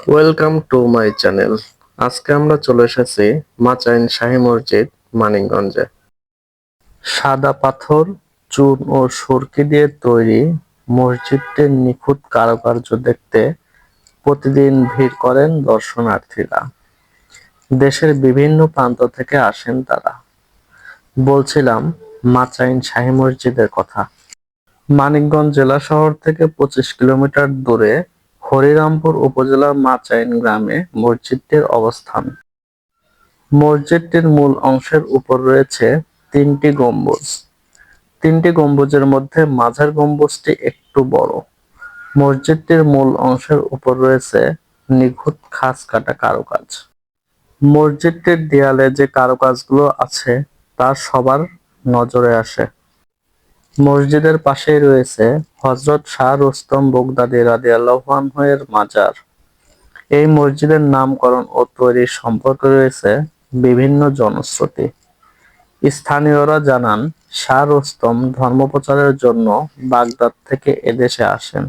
Welcome to my channel আজকে আমরা চলে এসেছি মাচাইন শাহী মসজিদ মানিকগঞ্জে। সাদা পাথর চুন ও সুরকি দিয়ে তৈরি মসজিদটির নিখুঁত কারুকার্য দেখতে প্রতিদিন ভিড় করেন দর্শনার্থীরা। দেশের বিভিন্ন প্রান্ত থেকে আসেন তারা। বলছিলাম মাচাইন শাহী মসজিদের কথা। মানিকগঞ্জ জেলা শহর থেকে পঁচিশ কিলোমিটার দূরে হরিরামপুর উপজেলার মাচাইন গ্রামে মসজিদটির অবস্থান। মসজিদটির মূল অংশের উপর রয়েছে তিনটি গম্বুজ। তিনটি গম্বুজের মধ্যে মাঝের গম্বুজটি একটু বড়। মসজিদটির মূল অংশের উপর রয়েছে নিখুঁত খাস কাটা কারুকাজ। মসজিদটির দেয়ালে যে কারুকাজগুলো আছে, তা সবার নজরে আসে। মসজিদের পাশেই রয়েছে হযরত শাহ রুস্তম বগদাদি রাদিয়াল্লাহু আনহু এর মাজার। এই মসজিদের নামকরণ ও তৈরির সম্পর্কে রয়েছে বিভিন্ন জনশ্রুতি। স্থানীয়রা জানান, শাহ রুস্তম ধর্মপ্রচারের জন্য বাগদাদ থেকে এদেশে আসেন।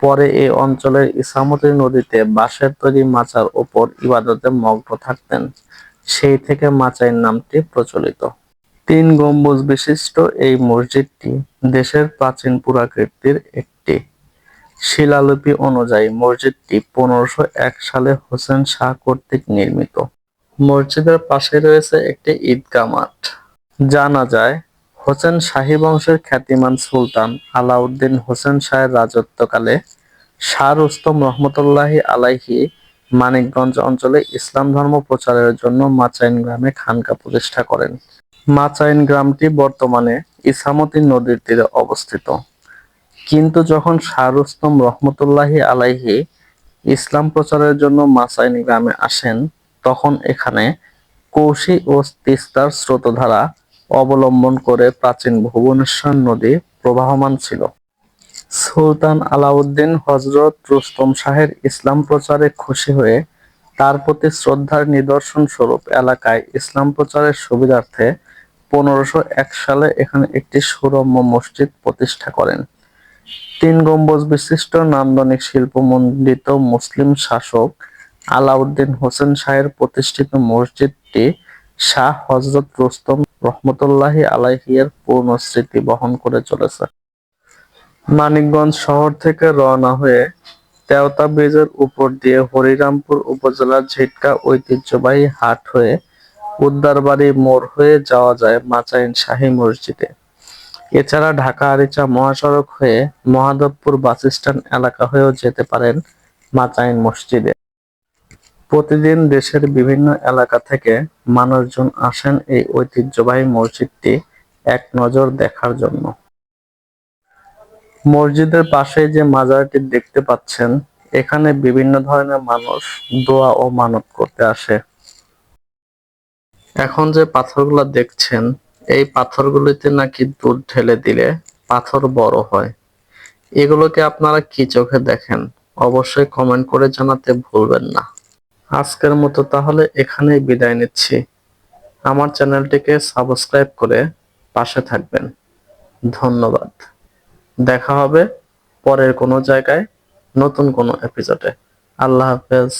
পরে এই অঞ্চলের ইসামতি নদীতে বাঁশের তৈরি মাচার ওপর ইবাদতে মগ্ন থাকতেন। সেই থেকে মাচাইন নামটি প্রচলিত। তিন গম্বুজ বিশিষ্ট এই মসজিদটি দেশের প্রাচীন পুরাকীর্তির একটি। শিলালিপি অনুযায়ী মসজিদটি পনেরোশো এক সালে হোসেন শাহ কর্তৃক নির্মিত। মসজিদের পাশে রয়েছে একটি ঈদগাহ মাঠ। জানা যায়, হোসেন শাহী বংশের খ্যাতিমান সুলতান আলাউদ্দিন হোসেন শাহের রাজত্বকালে শাহ রুস্তম রহমতুল্লাহি আলাইহি মানিকগঞ্জ অঞ্চলে ইসলাম ধর্ম প্রচারের জন্য মাচাইন গ্রামে খানকা প্রতিষ্ঠা করেন। মাচাইন গ্রামটি বর্তমানে ইসামতি নদীর তীরে অবস্থিত। কিন্তু যখন শাহ রুস্তম রহমতুল্লাহি আলাইহি ইসলাম প্রচারের জন্য মাচাইন গ্রামে আসেন, তখন এখানে কৌশি ও তিস্তার স্রোতধারা অবলম্বন করে প্রাচীন ভুবনেশ্বর নদী প্রবাহমান ছিল। সুলতান আলাউদ্দিন হজরত রুস্তম শাহের ইসলাম প্রচারে খুশি হয়ে তার প্রতি শ্রদ্ধার নিদর্শন স্বরূপ এলাকায় ইসলাম প্রচারের সুবিধার্থে পনেরোশো এক সালে এখানে একটি সুরম্য মসজিদ প্রতিষ্ঠা করেন। তিন গম্বুজ বিশিষ্ট নান্দনিক শিল্পমণ্ডিত মুসলিম শাসক আলাউদ্দিন হোসেন শাহের প্রতিষ্ঠিত মসজিদটি শাহ হজরত রুস্তম রহমতুল্লাহি আলাইহি এর পূর্ণ স্মৃতি বহন করে চলেছে। মানিকগঞ্জ শহর থেকে রওনা হয়ে তেওতা ব্রিজের উপর দিয়ে হরিরামপুর উপজেলার ঝিটকা ঐতিহ্যবাহী হাট হয়ে উদ্দারবাড়ি মোড় হয়ে যাওয়া যায় মাচাইন শাহী মসজিদে। এছাড়া ঢাকা আরিচা মহাসড়ক হয়ে মহাদেবপুর বাসস্ট্যান্ড এলাকা হয়েও যেতে পারেন মাচাইন মসজিদে। প্রতিদিন দেশের বিভিন্ন এলাকা থেকে মানুষজন আসেন এই ঐতিহ্যবাহী মসজিদটি এক নজর দেখার জন্য। মসজিদের পাশে যে মাজারটি দেখতে পাচ্ছেন, এখানে বিভিন্ন ধরনের মানুষ দোয়া ও মানত করতে আসে। এখন যে পাথরগুলো দেখছেন, এই পাথরগুলিতে নাকি দুধ ঢেলে দিলে পাথর বড় হয়। এগুলোকে আপনারা কি চোখে দেখেন? অবশ্যই কমেন্ট করে জানাতে ভুলবেন না। আজকের মতো তাহলে এখানেই বিদায় নিচ্ছি। আমার চ্যানেলটিকে সাবস্ক্রাইব করে পাশে থাকবেন। ধন্যবাদ। দেখা হবে পরের কোনো জায়গায় নতুন কোনো এপিসোডে আল্লাহ হাফেজ।